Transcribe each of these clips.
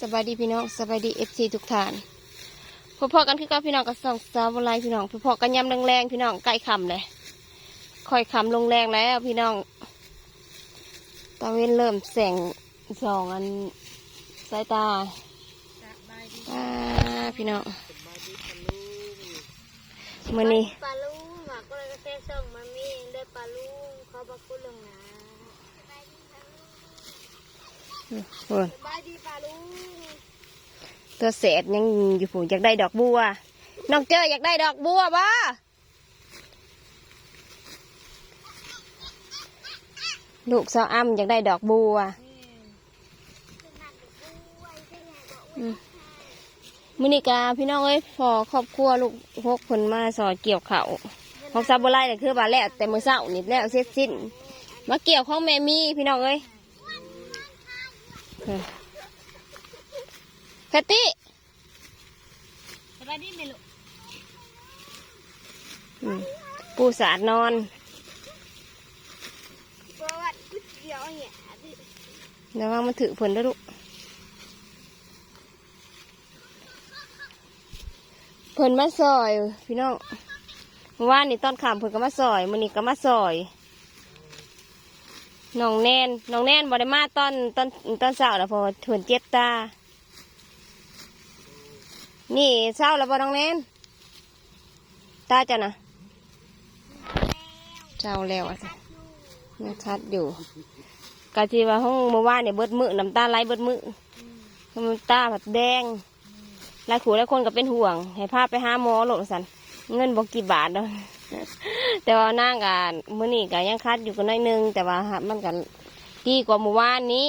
สบายดีพี่น้องสบายดีเอฟซีทุกท่านพบๆกันคือกับพี่น้องกับสองสาวบไลพี่น้องพบๆกันยำแรงๆพี่น้องใกล้คำเลยค่อยคำลงแรงแล้วพี่น้องตะเวนเริ่มแสงสองอันสายตาอ่าพี่น้องมื่อนี้ปลาลุงหมาก็เลยก็แค่ส่งมามีเองได้ปลาลุงเขาบอกคุณลงน ตัวเศษยังอยู่ผูอยากได้ดอกบัวน้องเจออยากได้ดอกบัวบ่ลูกสาวอ้ำอยากได้ดอกบัวมินิกาพี่น้องเอ้ยพอครอบครัวลูกพกคนมาสอนเกี่ยวเขาของซาบุไรเนี่ยคือบาแล้วแต่มือเศร้านี่แล้วเสร็จสิ้นมาเกี่ยวของแม่มีพี่น้องเอ้ย แพตตี้สบายดีไหมลูกปูสาดนอนประวัติก๋วยเตี๋ยวเนี่ยระวังมันถือผลด้วยลูกเพิ่นมาซอย พี่น้องเมื่อวานนี่ตอนขามเพิ่นก็มาซอยมื้อนี้ก็มาซอย น้องแนนน้องแนนบ่ได้มาตอนตอนตอนเช้าแล้วเพอเพิ่นเจ็บตา นี่เช้าแล้วบ่น้องแนนตาจ้ะนะเช้าแล้วอะจ้ะยังชัดอยู่กะที่ว่าห้องเมื่อวานเนี่ยเบิดมือน้ำตาไหลเบิดมือน้ำตาแบบแดงหลายขู่หลายคนก็เป็นห่วง ให้พาไปหาหมอโหลดสัน เงินบอกกี่บาทเนาะ แต่ว่านั่งกันมื้อนี้ก็ยังคัดอยู่กันน้อยหนึง แต่ว่าหามันก็ดีกว่าเมื่อวานนี้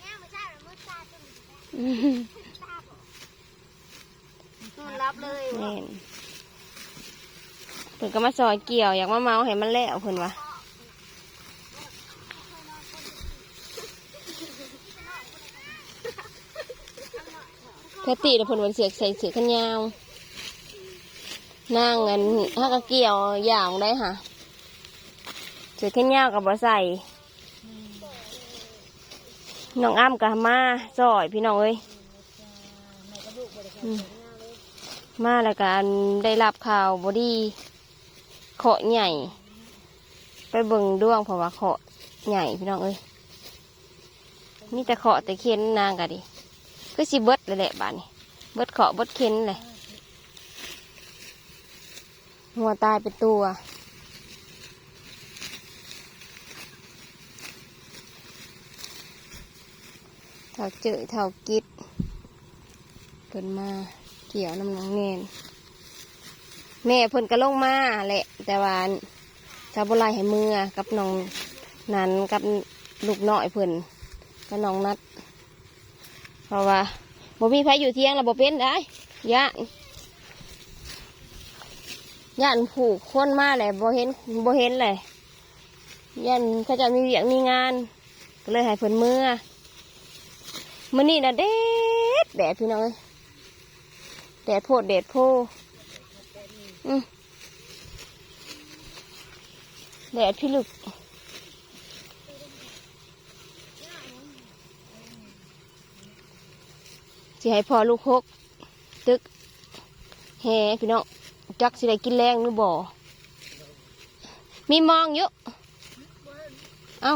เนี่ยไม่ใช่หรอมือตาจนนอนรับเลยแม่นเพิ่นก็มาซอยเกี่ยว อยากมาเมาให้มันแล้วเพิ่นว่าแพตตี้เดี๋ยวเพิ่นวันเสียใส่เสื้อแขนยาว นั่งเงินถ้ากะเกี่ยวอย่างได้ค่ะเสื้อแขนยากับบ่ใส่น้องอ้ำกับมาซอยพี่น้องเอ้ยมาแล้วกันได้รับข่าวบอดีเคาะใหญ่ ไปเบิ่งด้วงเพราะว่าเคาะใหญ่พี่น้องเอ้ยมีแต่เคาะแต่เค้นนางกะดิก็สิเบิดเลยแหละบ้านนี้เบิดเคาะเบิดเค้นเลย หัวตายเป็นตัวเท่าเจอเท่ากิดเพิ่นมาเกี่ยวน้ำหนังเนนแม่เพิ่นก็ลงมาแหละ แต่ว่าชาวบุไรให้มือกับน้องนันกับลูกน้อยเพิ่นกับน้องนัด เพราะว่าบ่มีไผอยู่เที่ยงแล้วบ่เป็นได้ยะ ย่านผูกคนมาเลยบ่เห็นบ่เห็นเลยย่านเขาจะมีเวียกมีงาน ก็เลยให้เพิ่นมือมื้อนี้นะเด็ดแดดพี่น้องเอ้ยแดดโพดแดดโพแดดพี่ลึกสิให้พอลูกหกตึกแห่พี่น้อง จักสิได้กินแรงหรือบ่ มีมองเยอะเอ้า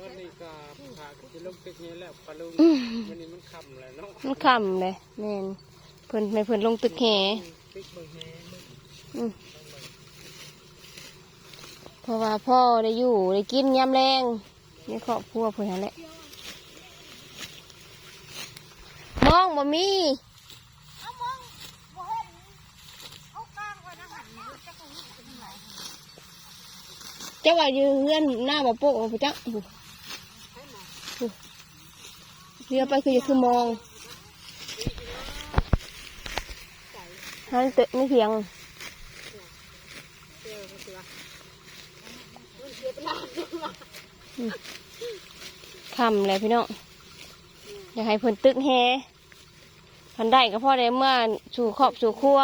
วันนี้ก็พาจะลงตึกนี้แล้วปลาลุงอืมวันนี้มันค่ำแล้วเนาะมันคำเลยแม่นเพิ่นไม่เพิ่นลงตึกแห่ตึกเบิ่งแฮมึงอืมเพราะว่าพ่อได้อยู่ได้กินยามแรงในครอบครัวเพิ่นนั่นแหละ มองบ่มีเอามองบ่เห็นเอากลางไว้นะหันจะคงเป็นไหนเจ้าว่าอยู่เฮือนหน้าบ่โป๊กบ่จักอู้อู้เรียกไปคือจะคือมองหันเตะไม่เพียงคำเลยพี่น้องอยากให้เพิ่นตึกแฮ พันได้ก็พ่อได้เมื่อสู่ครอบสู่ครัว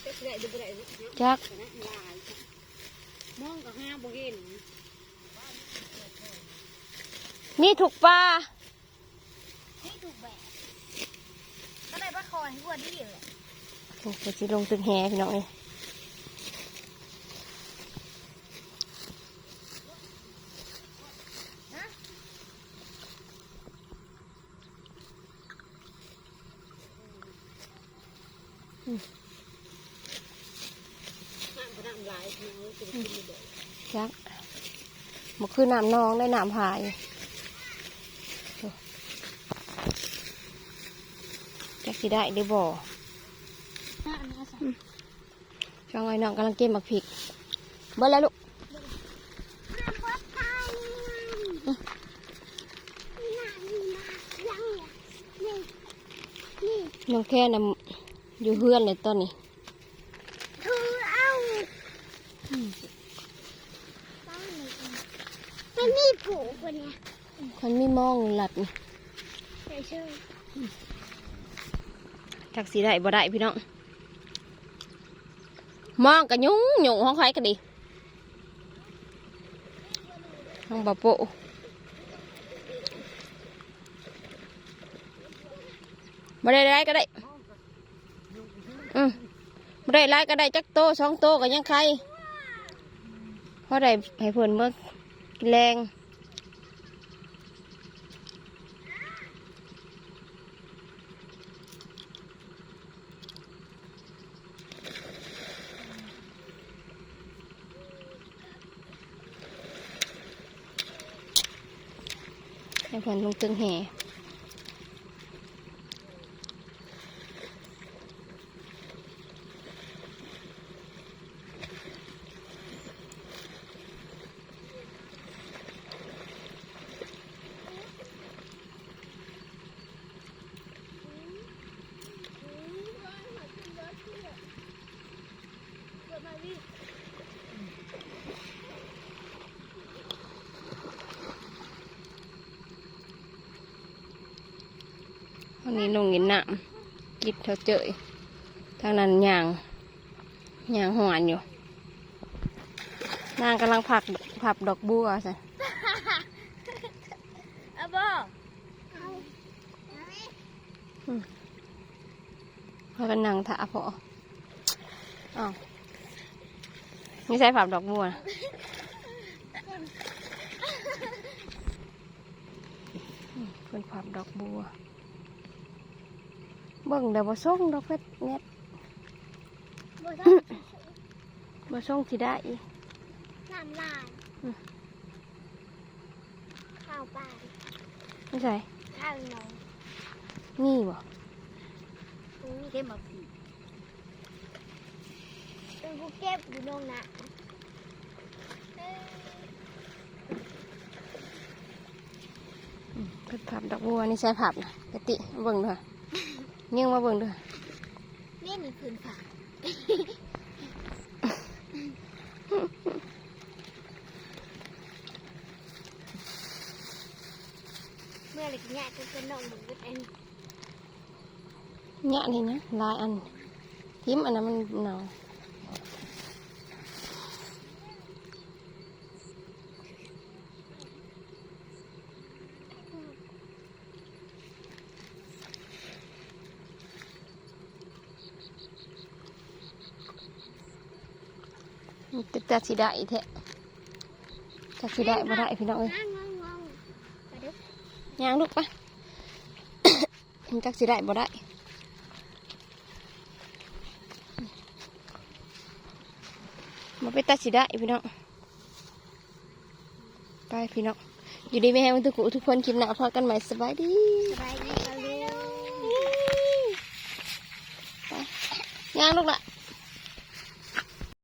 เได้ดูได้ดูจักนะลายมองก็ห้าบ่เห็นนี่ถูกปลานี่ถูกแบบก็ได้ปลาคอยหัวดีเลยโอ้ก็สิลงตึกแหพี่น้องเอ้ย จักมันคือน้ำนองได้น้ำหายจักสิได้หรือบ่อช่างไอ้น้องกำลังเก็บหมักพริกเบิ่แล้วลูกน้องแค่นำ อยู่เฮือนเลยตอนนี้คือเอาไม่มีผูกคนเนี้ยมันไม่มองหลัดนี่ใช่ใช่จักสีได้บ่ได้พี่น้อง มองกะยุ้งยุ้งห้องใครก็ดีห้องบาโปะบ่ได้ไรก็ได้ อืมได้ไรก็ได้จักโตสองโตก็ยังใครเพราะได้ให้เพิ่นเมื่อกินแรงให้เพิ่นลงตึงแห่ วันนี้ลงกินน้ำกิดเท่าเจยทางนั้นย่างย่างหวานอยู่ นางกำลังผักผับดอกบัวใช่เอาบ่เพราะกันนางถาพออ้าวไม่ใช่ผับดอกบัวนะอืมเป็นผับดอกบัว เบิ่งเดี๋ยวบ่ส่งดอกเพชรเน็ตบ่ต้องบ่ส่งสิได้อีกน้ำลายข้าวปลาไม่ใช่ข้าวหนองนี่บ่มีเก็บมาผีเป็นผู้เก็บอยู่นองนะอืมเป็นผับดอกบัวนี่ใช่ผับนะกติเบิ่งด้วย ยิงมาเบิ่งด้วยนี่มีพื้นฝาเมื่อไรกินยาก็จะนองเหมือนกันเอง nhẹ này nhá lai ăn thím ăn nó mình nào Tức ta chỉ đại thế Ta chỉ đại bà đại phi nội งงงงไปดู Nhang lúc ba Chắc chỉ đại bà đại Mà biết ta chỉ đại phi nội Bye phi nội อยู่ดีไม่แห้งทุกคนทุกคนคลิปหน้าพอกันใหม่สบายดีสบายดีเขาเร็วย่างลูกละ